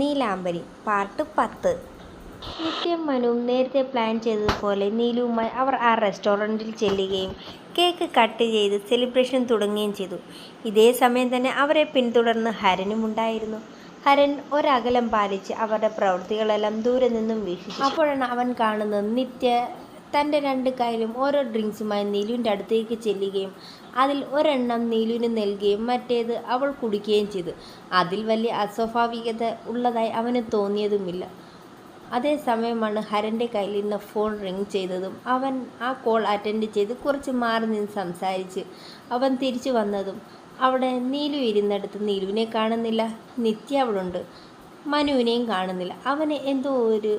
നീലാംബരി part പത്ത്. നിത്യം മനുവും നേരത്തെ പ്ലാൻ ചെയ്തതുപോലെ നീലുവുമായി അവർ ആ റെസ്റ്റോറന്റിൽ ചെല്ലുകയും കേക്ക് കട്ട് ചെയ്ത് സെലിബ്രേഷൻ തുടങ്ങുകയും ചെയ്തു. ഇതേ സമയം തന്നെ അവരെ പിന്തുടർന്ന് ഹരനും ഉണ്ടായിരുന്നു. ഹരൻ ഒരകലം പാലിച്ച് അവരുടെ പ്രവൃത്തികളെല്ലാം ദൂരെ നിന്നും വീക്ഷിച്ചു. അപ്പോഴാണ് അവൻ കാണുന്നത് നിത്യ തന്റെ രണ്ട് കയ്യിലും ഓരോ ഡ്രിങ്ക്സുമായി നീലുവിന്റെ അടുത്തേക്ക് ചെല്ലുകയും അതിൽ ഒരെണ്ണം നീലുവിന് നൽകുകയും മറ്റേത് അവൾ കുടിക്കുകയും ചെയ്തു. അതിൽ വലിയ അസ്വാഭാവികത ഉള്ളതായി അവന് തോന്നിയതുമില്ല. അതേസമയമാണ് ഹരന്റെ കയ്യിൽ നിന്ന് ഫോൺ റിങ് ചെയ്തതും അവൻ ആ കോൾ അറ്റൻഡ് ചെയ്ത് കുറച്ച് മാറി നിന്ന് സംസാരിച്ച് അവൻ തിരിച്ചു വന്നതും അവിടെ നീലു ഇരുന്നിടത്ത് നീലുവിനെ കാണുന്നില്ല നിത്യ അവളുണ്ട് മനുവിനെയും കാണുന്നില്ല. അവന് എന്തോ ഒരു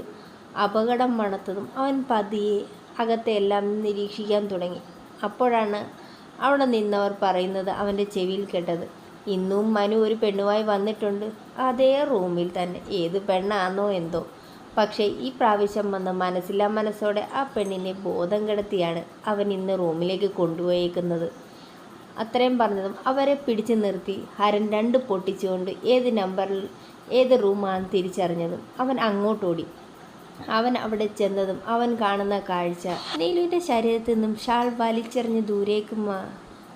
അപകടം മണത്തതും അവൻ പതിയെ അകത്തെ എല്ലാം നിരീക്ഷിക്കാൻ തുടങ്ങി. അപ്പോഴാണ് അവിടെ നിന്നവർ പറയുന്നത് അവന്റെ ചെവിയിൽ കേട്ടത്. ഇന്നും മനു ഒരു പെണ്ണുമായി വന്നിട്ടുണ്ട്. അതേ റൂമിൽ തന്നെ. ഏത് പെണ്ണാണോ എന്തോ. പക്ഷേ ഈ പ്രാവശ്യം വന്ന മനസ്സില്ലാ മനസ്സോടെ ആ പെണ്ണിനെ ബോധം കിടത്തിയാണ് അവൻ ഇന്ന് റൂമിലേക്ക് കൊണ്ടുപോയേക്കുന്നത്. അത്രയും പറഞ്ഞതും അവരെ പിടിച്ചു നിർത്തി. ഹരൻ രണ്ട് പൊട്ടിച്ചുകൊണ്ട് ഏത് നമ്പറിൽ ഏത് റൂമാണ് തിരിച്ചറിഞ്ഞതും അവൻ അങ്ങോട്ടോടി. അവൻ അവിടെ ചെന്നതും അവൻ കാണുന്ന കാഴ്ച. നീലുവിന്റെ ശരീരത്തിൽ നിന്നും ഷാൾ വലിച്ചെറിഞ്ഞ് ദൂരേക്ക്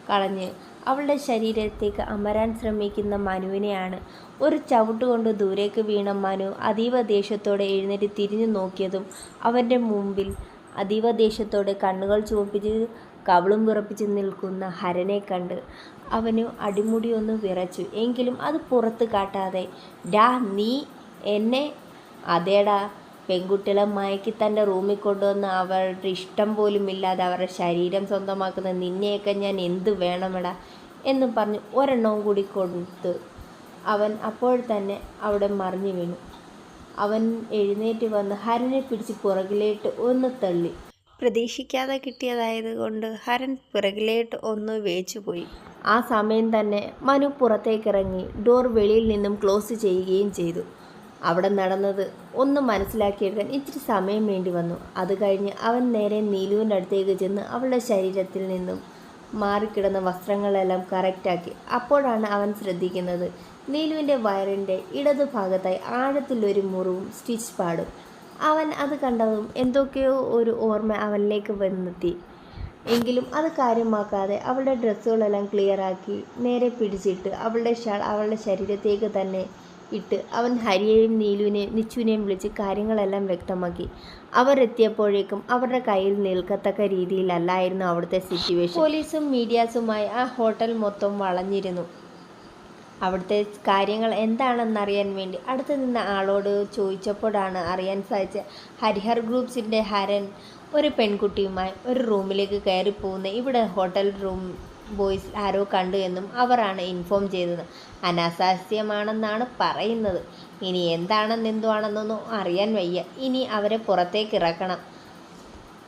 കളഞ്ഞ് അവളുടെ ശരീരത്തേക്ക് അമരാൻ ശ്രമിക്കുന്ന മനുവിനെയാണ്. ഒരു ചവിട്ട് കൊണ്ട് ദൂരേക്ക് വീണ മനു അതീവ ദേഷ്യത്തോടെ എഴുന്നേറ്റ് തിരിഞ്ഞു നോക്കിയതും അവന്റെ മുമ്പിൽ അതീവ ദേഷ്യത്തോടെ കണ്ണുകൾ ചുവപ്പിച്ച് കവളും വിറപ്പിച്ച് നിൽക്കുന്ന ഹരനെ കണ്ട് അവന് അടിമുടിയൊന്ന് വിറച്ചു. എങ്കിലും അത് പുറത്ത് കാട്ടാതെ ഡാ നീ എന്നെ? അതേടാ പെൺകുട്ടികളെ മയക്കി തന്റെ റൂമിൽ കൊണ്ടുവന്ന് അവരുടെ ഇഷ്ടം പോലും ഇല്ലാതെ അവരുടെ ശരീരം സ്വന്തമാക്കുന്ന നിന്നെയൊക്കെ ഞാൻ എന്ത് വേണമെടാ എന്ന് പറഞ്ഞ് ഒരെണ്ണവും കൂടി കൊടുത്ത് അവൻ അപ്പോൾ തന്നെ അവിടെ മറിഞ്ഞു വീണു. അവൻ എഴുന്നേറ്റ് വന്ന് ഹരനെ പിടിച്ച് പുറകിലേട്ട് ഒന്ന് തള്ളി. പ്രതീക്ഷിക്കാതെ കിട്ടിയതായത് കൊണ്ട് ഹരൻ പിറകിലേട്ട് ഒന്ന് വേച്ചുപോയി ആ സമയം തന്നെ മനു പുറത്തേക്കിറങ്ങി ഡോർ വെളിയിൽ നിന്നും ക്ലോസ് ചെയ്യുകയും ചെയ്തു. അവിടെ നടന്നത്. ഒന്നും മനസ്സിലാക്കിയെടുക്കാൻ ഇത്തിരി സമയം വേണ്ടി വന്നു. അത് കഴിഞ്ഞ് അവൻ നേരെ നീലുവിന്റെ അടുത്തേക്ക് ചെന്ന് അവളുടെ ശരീരത്തിൽ നിന്നും മാറിക്കിടന്ന വസ്ത്രങ്ങളെല്ലാം കറക്റ്റാക്കി. അപ്പോഴാണ് അവൻ ശ്രദ്ധിക്കുന്നത് നീലുവിന്റെ വയറിന്റെ ഇടതു ഭാഗത്തായി ആഴത്തിലൊരു മുറിവും സ്റ്റിച്ച് പാടും. അവൻ അത് കണ്ടതും എന്തൊക്കെയോ ഒരു ഓർമ്മ അവനിലേക്ക് വന്നെത്തി. എങ്കിലും അത് കാര്യമാക്കാതെ അവളുടെ ഡ്രസ്സുകളെല്ലാം ക്ലിയറാക്കി നേരെ പിടിച്ചിട്ട് അവളുടെ ഷാൾ അവളുടെ ശരീരത്തേക്ക് തന്നെ ഇട്ട് അവൻ ഹരിയെയും നീലുവിനെയും നിച്ചുവിനെയും വിളിച്ച് കാര്യങ്ങളെല്ലാം വ്യക്തമാക്കി. അവർ എത്തിയപ്പോഴേക്കും അവരുടെ കയ്യിൽ നിൽക്കത്തക്ക രീതിയിലല്ലായിരുന്നു അവിടുത്തെ സിറ്റുവേഷൻ പോലീസും മീഡിയാസുമായി ആ ഹോട്ടൽ മൊത്തം വളഞ്ഞിരുന്നു. അവിടുത്തെ കാര്യങ്ങൾ എന്താണെന്നറിയാൻ വേണ്ടി അടുത്ത് നിന്ന ആളോട് ചോദിച്ചപ്പോഴാണ് അറിയാൻ സാധിച്ച ഹരിഹർ ഗ്രൂപ്പ്സിന്റെ ഹരൻ ഒരു പെൺകുട്ടിയുമായി ഒരു റൂമിലേക്ക് കയറി പോകുന്ന ഇവിടെ ഹോട്ടൽ റൂം ബോയ്സ് ആരോ കണ്ടു എന്നും അവരാണ് ഇൻഫോം ചെയ്തത്. അനാസാസ്യമാണെന്നാണ് പറയുന്നത്. ഇനി എന്താണെന്ന് എന്തുവാണെന്നൊന്നും അറിയാൻ വയ്യ. ഇനി അവരെ പുറത്തേക്ക് ഇറക്കണം.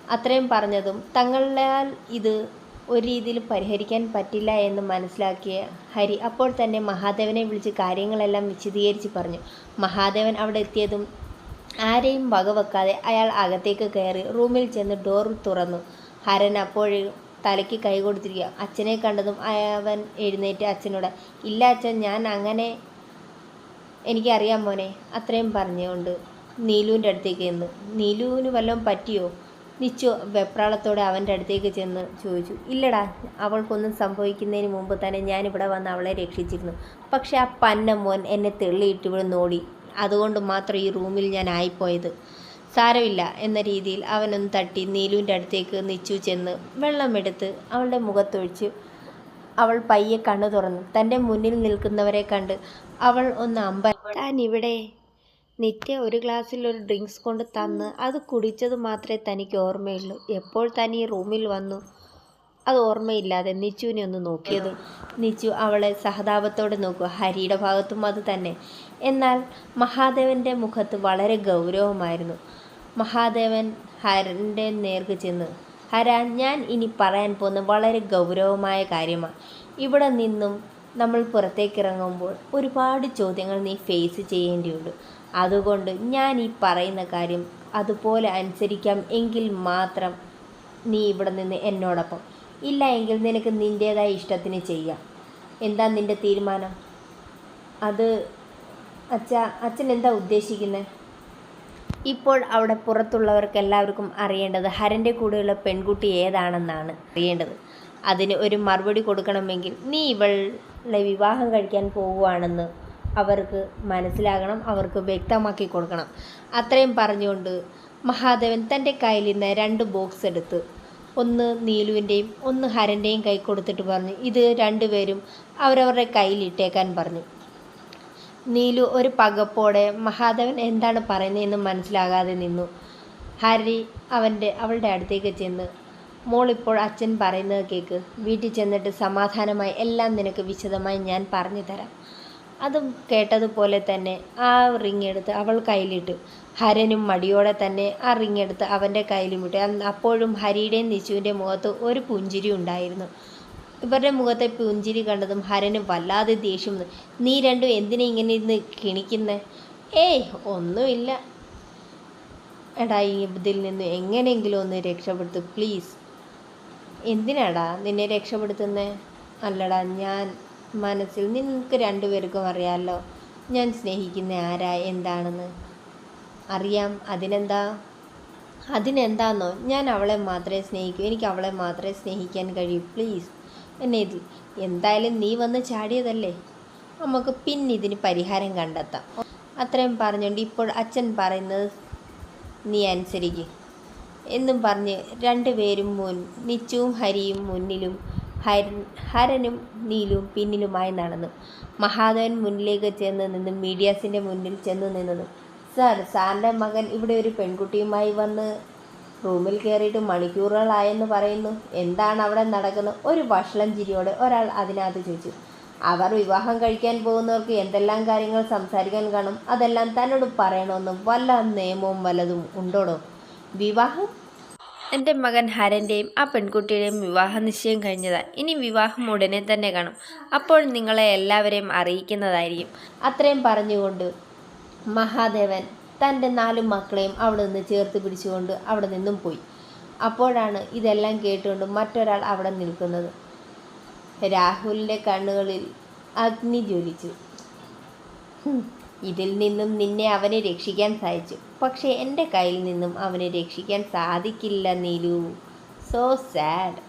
അത്രയും പറഞ്ഞതും തങ്ങളാൽ ഇത് ഒരു രീതിയിൽ പരിഹരിക്കാൻ പറ്റില്ല എന്ന് മനസ്സിലാക്കിയ ഹരി അപ്പോൾ തന്നെ മഹാദേവനെ വിളിച്ച് കാര്യങ്ങളെല്ലാം വിശദീകരിച്ച് പറഞ്ഞു. മഹാദേവൻ അവിടെ എത്തിയതും ആരെയും വകവെക്കാതെ അയാൾ അകത്തേക്ക് കയറി റൂമിൽ ചെന്ന് ഡോർ തുറന്നു. ഹരൻ അപ്പോഴേ തലയ്ക്ക് കൈ കൊടുത്തിരിക്കുക. അച്ഛനെ കണ്ടതും അവൻ എഴുന്നേറ്റ് അച്ഛനോട് ഇല്ല അച്ഛൻ ഞാൻ അങ്ങനെ എനിക്കറിയാം മോനെ അത്രയും പറഞ്ഞുകൊണ്ട് നീലുവിന്റെ അടുത്തേക്ക് ചെന്ന്. നീലുവിന് വല്ലതും പറ്റിയോ? നിച്ചു വെപ്രാളത്തോടെ അവന്റെ അടുത്തേക്ക് ചെന്ന് ചോദിച്ചു. ഇല്ലടാ അവൾക്കൊന്നും സംഭവിക്കുന്നതിന് മുമ്പ് തന്നെ ഞാനിവിടെ വന്ന് അവളെ രക്ഷിച്ചിരുന്നു. പക്ഷെ ആ പന്ന മോൻ എന്നെ തെള്ളിയിട്ട് ഇവിടെ നോടി. അതുകൊണ്ട് മാത്രം ഈ റൂമിൽ ഞാൻ ആയിപ്പോയത്. സാരമില്ല എന്ന രീതിയിൽ അവനൊന്ന് തട്ടി നീലുവിന്റെ അടുത്തേക്ക് നിച്ചു ചെന്ന് വെള്ളമെടുത്ത് അവളുടെ മുഖത്തൊഴിച്ച് അവൾ പയ്യെ കണ്ണു തുറന്നു. തന്റെ മുന്നിൽ നിൽക്കുന്നവരെ കണ്ട് അവൾ ഒന്ന് അമ്പ താൻ ഇവിടെ നിത്യ ഒരു ഗ്ലാസ്സിൽ ഒരു ഡ്രിങ്ക്സ് കൊണ്ട് തന്ന് അത് കുടിച്ചത് മാത്രമേ തനിക്ക് ഓർമ്മയുള്ളൂ. എപ്പോൾ തനി റൂമിൽ വന്നു അത് ഓർമ്മയില്ലാതെ നിച്ചുവിനെ ഒന്ന് നോക്കിയത്. നിച്ചു അവളെ സഹതാപത്തോടെ നോക്കുക. ഹരിയുടെ ഭാഗത്തും അത് തന്നെ. എന്നാൽ മഹാദേവന്റെ മുഖത്ത് വളരെ ഗൗരവമായിരുന്നു. മഹാദേവൻ ഹരന്റെ നേർക്ക് ചെന്ന് ഹര ഞാൻ ഇനി പറയാൻ പോകുന്ന വളരെ ഗൗരവമായ കാര്യമാണ്. ഇവിടെ നിന്നും നമ്മൾ പുറത്തേക്ക് ഇറങ്ങുമ്പോൾ ഒരുപാട് ചോദ്യങ്ങൾ നീ ഫേസ് ചെയ്യേണ്ടിയുണ്ട്. അതുകൊണ്ട് ഞാൻ ഈ പറയുന്ന കാര്യം അതുപോലെ അനുസരിക്കാം എങ്കിൽ മാത്രം നീ ഇവിടെ നിന്ന് എന്നോടൊപ്പം. ഇല്ല എങ്കിൽ നിനക്ക് നിന്റേതായ ഇഷ്ടത്തിന് ചെയ്യാം. എന്താ നിന്റെ തീരുമാനം? അത് അച്ഛ അച്ഛൻ എന്താ ഉദ്ദേശിക്കുന്നത് ഇപ്പോൾ അവിടെ പുറത്തുള്ളവർക്ക് എല്ലാവർക്കും അറിയേണ്ടത് ഹരന്റെ കൂടെയുള്ള പെൺകുട്ടി ഏതാണെന്നാണ് അറിയേണ്ടത്. അതിന് ഒരു മറുപടി കൊടുക്കണമെങ്കിൽ നീ ഇവളെ വിവാഹം കഴിക്കാൻ പോവുകയാണെന്ന് അവർക്ക് മനസ്സിലാകണം അവർക്ക് വ്യക്തമാക്കി കൊടുക്കണം. അത്രയും പറഞ്ഞുകൊണ്ട് മഹാദേവൻ തന്റെ കയ്യിൽ നിന്ന് രണ്ട് ബോക്സ് എടുത്ത് ഒന്ന് നീലുവിന്റെയും ഒന്ന് ഹരന്റെയും കൈ കൊടുത്തിട്ട് പറഞ്ഞു. ഇത് രണ്ടുപേരും അവരവരുടെ കയ്യിലിട്ടേക്കാൻ പറഞ്ഞു. നീലു ഒരു പകപ്പോടെ മഹാദേവൻ എന്താണ് പറയുന്നതെന്ന് മനസ്സിലാകാതെ നിന്നു. ഹരി അവന്റെ അവളുടെ അടുത്തേക്ക് ചെന്ന് മോളിപ്പോൾ അച്ഛൻ പറയുന്നത് കേക്ക്. വീട്ടിൽ ചെന്നിട്ട് സമാധാനമായി എല്ലാം നിനക്ക് വിശദമായി ഞാൻ പറഞ്ഞു തരാം അതും കേട്ടതുപോലെ തന്നെ ആ റിങ് എടുത്ത് അവൾ കയ്യിലിട്ടു. ഹരനും മടിയോടെ തന്നെ ആ റിങ് എടുത്ത് അവന്റെ കയ്യിലും ഇട്ടു. അപ്പോഴും ഹരിയുടെയും നിശുവിന്റെ മുഖത്ത് ഒരു പുഞ്ചിരി ഉണ്ടായിരുന്നു. ഇവരുടെ മുഖത്തെ പുഞ്ചിരി കണ്ടതും ഹരന് വല്ലാതെ ദേഷ്യം വന്നു. നീ രണ്ടും എന്തിനാ ഇങ്ങനെ ഇരുന്ന് കിണിക്കുന്നേ ഏയ് ഒന്നുമില്ല. എടാ ഈ ഇതിൽ നിന്ന് എങ്ങനെയെങ്കിലും ഒന്ന് രക്ഷപ്പെടുത്തു പ്ലീസ്. എന്തിനാടാ നിന്നെ രക്ഷപ്പെടുത്തുന്നേ? അല്ലടാ ഞാൻ മനസ്സിൽ നിങ്ങൾക്ക് രണ്ടുപേർക്കും അറിയാമല്ലോ ഞാൻ സ്നേഹിക്കുന്ന ആരാ എന്താണെന്ന്. അറിയാം അതിനെന്താ? അതിനെന്താന്നോ ഞാൻ അവളെ മാത്രമേ സ്നേഹിക്കൂ എനിക്ക് അവളെ മാത്രമേ സ്നേഹിക്കാൻ കഴിയൂ പ്ലീസ്. എന്നെ ഇതിൽ എന്തായാലും നീ വന്ന് ചാടിയതല്ലേ? നമുക്ക് പിന്നെ ഇതിന് പരിഹാരം കണ്ടെത്താം. അത്രയും പറഞ്ഞുകൊണ്ട് ഇപ്പോൾ അച്ഛൻ പറയുന്നത് നീ അനുസരിക്ക്. എന്നും പറഞ്ഞ് രണ്ടുപേരും മുൻ നിച്ചുവും ഹരിയും മുന്നിലും ഹരൻ ഹരനും നീലും പിന്നിലുമായി നടന്നു. മഹാദേവൻ മുന്നിലേക്ക് ചെന്ന് നിന്നും മീഡിയാസിന്റെ മുന്നിൽ ചെന്ന് നിന്നത്. സാർ സാറിന്റെ മകൻ ഇവിടെ ഒരു പെൺകുട്ടിയുമായി വന്ന് റൂമിൽ കയറിയിട്ട് മണിക്കൂറുകളായെന്ന് പറയുന്നു. എന്താണ് അവിടെ നടക്കുന്നത്? ഒരു വഷളം ചിരിയോടെ ഒരാൾ അതിനകത്ത് ചോദിച്ചു. അവർ വിവാഹം കഴിക്കാൻ പോകുന്നവർക്ക് എന്തെല്ലാം കാര്യങ്ങൾ സംസാരിക്കാൻ കാണും? അതെല്ലാം തന്നോട് പറയണമെന്നും വല്ല നിയമവും വല്ലതും ഉണ്ടോടോ? വിവാഹം? എന്റെ മകൻ ഹരന്റെയും ആ പെൺകുട്ടിയുടെയും വിവാഹ നിശ്ചയം കഴിഞ്ഞതാണ് ഇനി വിവാഹം ഉടനെ തന്നെ കാണും. അപ്പോൾ നിങ്ങളെ എല്ലാവരെയും അറിയിക്കുന്നതായിരിക്കും. അത്രയും പറഞ്ഞുകൊണ്ട് മഹാദേവൻ തന്റെ നാല് മക്കളെയും അവിടെ നിന്ന് ചേർത്ത് പിടിച്ചുകൊണ്ട് അവിടെ നിന്നും പോയി. അപ്പോഴാണ് ഇതെല്ലാം കേട്ടുകൊണ്ട് മറ്റൊരാൾ അവിടെ നിൽക്കുന്നത്. രാഹുലിന്റെ കണ്ണുകളിൽ അഗ്നി ജ്വലിച്ചു. ഇതിൽ നിന്നും നിന്നെ അവനെ രക്ഷിക്കാൻ സാധിച്ചു. പക്ഷേ എന്റെ കയ്യിൽ നിന്നും അവനെ രക്ഷിക്കാൻ സാധിക്കില്ല നീലു. സോ സാഡ്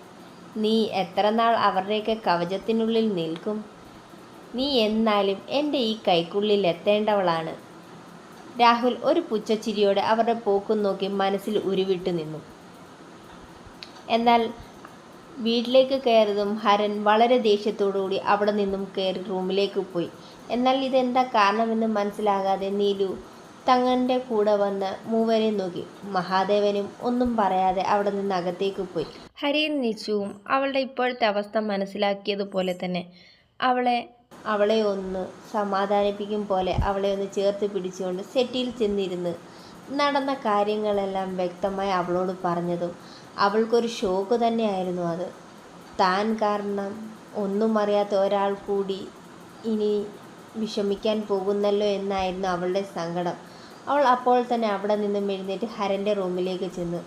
നീ എത്ര നാൾ അവരുടെയൊക്കെ കവചത്തിനുള്ളിൽ നിൽക്കും? നീ എന്നാലും എന്റെ ഈ കൈക്കുള്ളിൽ എത്തേണ്ടവളാണ്. രാഹുൽ ഒരു പുച്ഛച്ചിരിയോടെ അവരുടെ പോക്കും നോക്കി മനസ്സിൽ ഉരുവിട്ട് നിന്നു. എന്നാൽ വീട്ടിലേക്ക് കയറിയതും ഹരൻ വളരെ ദേഷ്യത്തോടുകൂടി അവിടെ നിന്നും കയറി റൂമിലേക്ക് പോയി. എന്നാൽ ഇതെന്താ കാരണമെന്ന് മനസ്സിലാകാതെ നീലു തങ്ങന്റെ കൂടെ വന്ന് മൂവരെയും നോക്കി. മഹാദേവനും ഒന്നും പറയാതെ അവിടെ നിന്ന് അകത്തേക്ക് പോയി. ഹരിയും നിച്ചുവും അവളുടെ ഇപ്പോഴത്തെ അവസ്ഥ മനസ്സിലാക്കിയതുപോലെ തന്നെ. അവളെ അവളെ ഒന്ന് സമാധാനിപ്പിക്കും പോലെ അവളെ ഒന്ന് ചേർത്ത് പിടിച്ചുകൊണ്ട് സെറ്റിൽ ചെന്നിരുന്ന് നടന്ന കാര്യങ്ങളെല്ലാം വ്യക്തമായി അവളോട് പറഞ്ഞതും അവൾക്കൊരു ഷോക്ക് തന്നെയായിരുന്നു അത്. താൻ കാരണം ഒന്നും അറിയാത്ത ഒരാൾ കൂടി ഇനി വിഷമിക്കാൻ പോകുന്നല്ലോ എന്നായിരുന്നു അവളുടെ സങ്കടം. അവൾ അപ്പോൾ തന്നെ അവിടെ നിന്നും എഴുന്നേറ്റ് ഹരന്റെ റൂമിലേക്ക് ചെന്നു.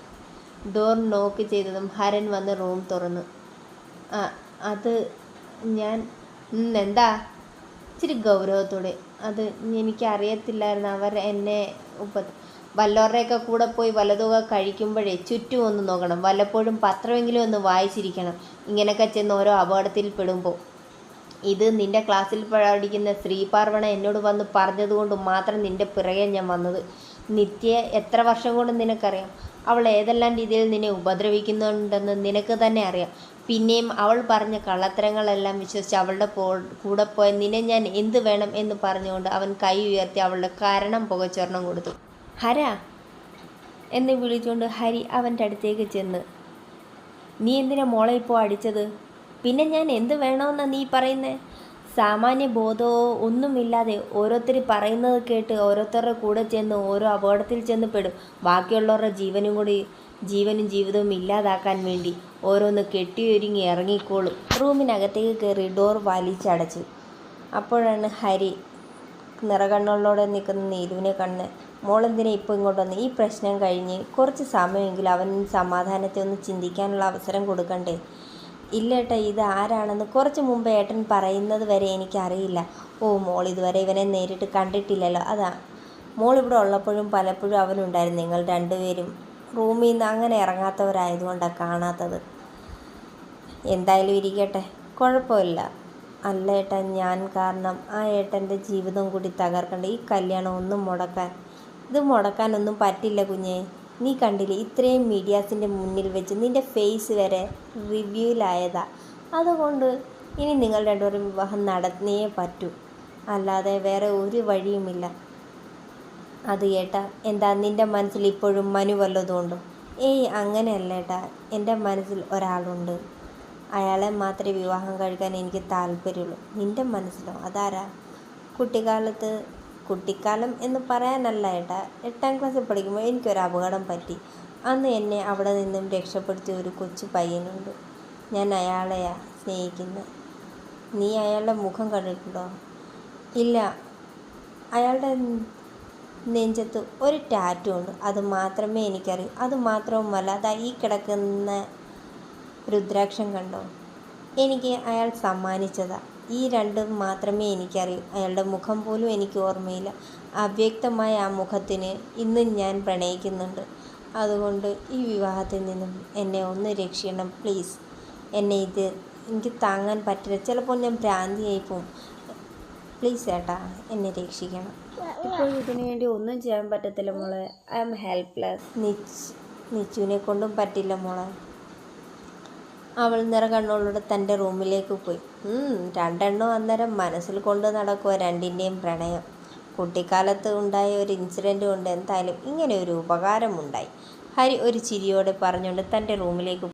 ഡോർ നോക്ക് ചെയ്തതും ഹരൻ വന്ന് റൂം തുറന്നു. അത് ഞാൻ എന്താ ഇച്ചിരി ഗൗരവത്തോടെ. അത് എനിക്കറിയത്തില്ലായിരുന്നു അവർ എന്നെ ഉപ വല്ലവരുടെയൊക്കെ കൂടെ പോയി വലതുക കഴിക്കുമ്പോഴേ ചുറ്റും ഒന്ന് നോക്കണം. വല്ലപ്പോഴും പത്രമെങ്കിലും ഒന്ന് വായിച്ചിരിക്കണം. ഇങ്ങനെയൊക്കെ ചെന്ന് ഓരോ അപകടത്തിൽ പെടുമ്പോൾ. ഇത് നിന്റെ ക്ലാസ്സിൽ പഠിക്കുന്ന ശ്രീപാർവണ എന്നോട് വന്ന് പറഞ്ഞതുകൊണ്ട് മാത്രം നിന്റെ പിറകെ ഞാൻ വന്നത്. നിത്യ എത്ര വർഷം കൊണ്ട് നിനക്കറിയാം? അവൾ ഏതെല്ലാം രീതിയിൽ നിന്നെ ഉപദ്രവിക്കുന്നുണ്ടെന്ന് നിനക്ക് തന്നെ അറിയാം. പിന്നെയും അവൾ പറഞ്ഞ കള്ളത്തരങ്ങളെല്ലാം വിശ്വസിച്ച് അവളുടെ പോ കൂടെ പോയ നിന്നെ ഞാൻ എന്ത് വേണം എന്ന് പറഞ്ഞുകൊണ്ട് അവൻ കൈ ഉയർത്തി അവളുടെ കാരണം പുകച്ചൊരണം കൊടുത്തു. ഹര എന്ന് വിളിച്ചുകൊണ്ട് ഹരി അവന്റെ അടുത്തേക്ക് ചെന്ന് നീ എന്തിനാ മോളെ ഇപ്പോൾ അടിച്ചത്? പിന്നെ ഞാൻ എന്ത് വേണമെന്നാണ് നീ പറയുന്നേ? സാമാന്യ ബോധമോ ഒന്നുമില്ലാതെ ഓരോരുത്തർ പറയുന്നത് കേട്ട് ഓരോരുത്തരുടെ കൂടെ ചെന്ന് ഓരോ അപകടത്തിൽ ചെന്ന് പെടും. ബാക്കിയുള്ളവരുടെ ജീവനും കൂടി ജീവനും ജീവിതവും ഇല്ലാതാക്കാൻ വേണ്ടി ഓരോന്ന് കെട്ടിയൊരുങ്ങി ഇറങ്ങിക്കോളും. റൂമിനകത്തേക്ക് കയറി ഡോർ വലിച്ചടച്ചു. അപ്പോഴാണ് ഹരി നിറകണ്ണുകളോടെ നിൽക്കുന്ന നീലുവിനെ കണ്ണ് മോളെന്തിനെ ഇപ്പോൾ ഇങ്ങോട്ട് വന്ന്? ഈ പ്രശ്നം കഴിഞ്ഞ് കുറച്ച് സമയമെങ്കിലും അവൻ സമാധാനത്തെ ഒന്ന് ചിന്തിക്കാനുള്ള അവസരം കൊടുക്കണ്ടേ? ഇല്ല ഏട്ടാ ഇത് ആരാണെന്ന് കുറച്ച് മുമ്പ് ഏട്ടൻ പറയുന്നത് വരെ എനിക്കറിയില്ല. ഓ മോൾ ഇതുവരെ ഇവനെ നേരിട്ട് കണ്ടിട്ടില്ലല്ലോ. അതാ മോൾ ഇവിടെ ഉള്ളപ്പോഴും പലപ്പോഴും അവനുണ്ടായിരുന്നു. നിങ്ങൾ രണ്ടുപേരും റൂമിൽ നിന്ന് അങ്ങനെ ഇറങ്ങാത്തവരായതുകൊണ്ടാണ് കാണാത്തത്. എന്തായാലും ഇരിക്കട്ടെ. കുഴപ്പമില്ല. അല്ല ഏട്ടാ ഞാൻ കാരണം ആ ഏട്ടന്റെ ജീവിതം കൂടി തകർക്കണ്ട. ഈ കല്യാണം ഒന്നും മുടക്കാൻ ഇത് മുടക്കാനൊന്നും പറ്റില്ല കുഞ്ഞേ. നീ കണ്ടില്ലേ? ഇത്രയും മീഡിയാസിന്റെ മുന്നിൽ വെച്ച് നിന്റെ ഫേസ് വരെ റിവ്യൂലായതാ അതുകൊണ്ട് ഇനി നിങ്ങൾ രണ്ടുപേരും വിവാഹം നടന്നേ പറ്റൂ. അല്ലാതെ വേറെ ഒരു വഴിയുമില്ല. അത് ഏട്ടാ എന്താ നിന്റെ മനസ്സിൽ ഇപ്പോഴും മനു വല്ലതുകൊണ്ടും ഏയ് അങ്ങനെയല്ല ഏട്ടാ എന്റെ മനസ്സിൽ ഒരാളുണ്ട്. അയാളെ മാത്രമേ വിവാഹം കഴിക്കാൻ എനിക്ക് താല്പര്യമുള്ളൂ. നിന്റെ മനസ്സിലോ? അതാരാ? കുട്ടിക്കാലത്ത് കുട്ടിക്കാലം എന്ന് പറയാനല്ല ഏട്ടാ. എട്ടാം ക്ലാസ്സിൽ പഠിക്കുമ്പോൾ എനിക്കൊരു അപകടം പറ്റി. അന്ന് എന്നെ അവിടെ നിന്നും രക്ഷപ്പെടുത്തിയ ഒരു കൊച്ചു പയ്യനുണ്ട്. ഞാൻ അയാളെയാ സ്നേഹിക്കുന്നത് നീ അയാളുടെ മുഖം കണ്ടിട്ടുണ്ടോ? ഇല്ല. അയാളുടെ നെഞ്ചത്ത് ഒരു ടാറ്റു ഉണ്ട്. അത് മാത്രമേ എനിക്കറിയൂ. അത് മാത്രവുമല്ല അതാ ഈ കിടക്കുന്ന രുദ്രാക്ഷം കണ്ടോ? എനിക്ക് അയാൾ സമ്മാനിച്ചതാ. ഈ രണ്ടും മാത്രമേ എനിക്കറിയൂ. അയാളുടെ മുഖം പോലും എനിക്ക് ഓർമ്മയില്ല. അവ്യക്തമായ ആ മുഖത്തിന് ഇന്നും ഞാൻ പ്രണയിക്കുന്നുണ്ട്. അതുകൊണ്ട് ഈ വിവാഹത്തിൽ നിന്നും എന്നെ ഒന്ന് രക്ഷിക്കണം പ്ലീസ്. എന്നെ ഇത് എനിക്ക് താങ്ങാൻ പറ്റില്ല. ചിലപ്പോൾ ഞാൻ ഭ്രാന്തിയായി പോവും. പ്ലീസ് ഏട്ടാ എന്നെ രക്ഷിക്കണം. ഇപ്പോൾ ഇതിനു വേണ്ടി ഒന്നും ചെയ്യാൻ പറ്റത്തില്ല മോളെ. ഐ ആം ഹെൽപ്ലെസ് നിച്ച് നിച്ചുവിനെ കൊണ്ടും പറ്റില്ല മോളെ. അവൾ നിറകണ്ണോളോട് തന്റെ റൂമിലേക്ക് പോയി. രണ്ടെണ്ണം അന്നേരം മനസ്സിൽ കൊണ്ട് നടക്കുക രണ്ടിന്റെയും പ്രണയം. കുട്ടിക്കാലത്ത് ഉണ്ടായ ഒരു ഇൻസിഡന്റ് കൊണ്ട് എന്തായാലും ഇങ്ങനെ ഒരു ഉപകാരമുണ്ടായി. ഹരി ഒരു ചിരിയോടെ പറഞ്ഞുകൊണ്ട് തന്റെ റൂമിലേക്ക്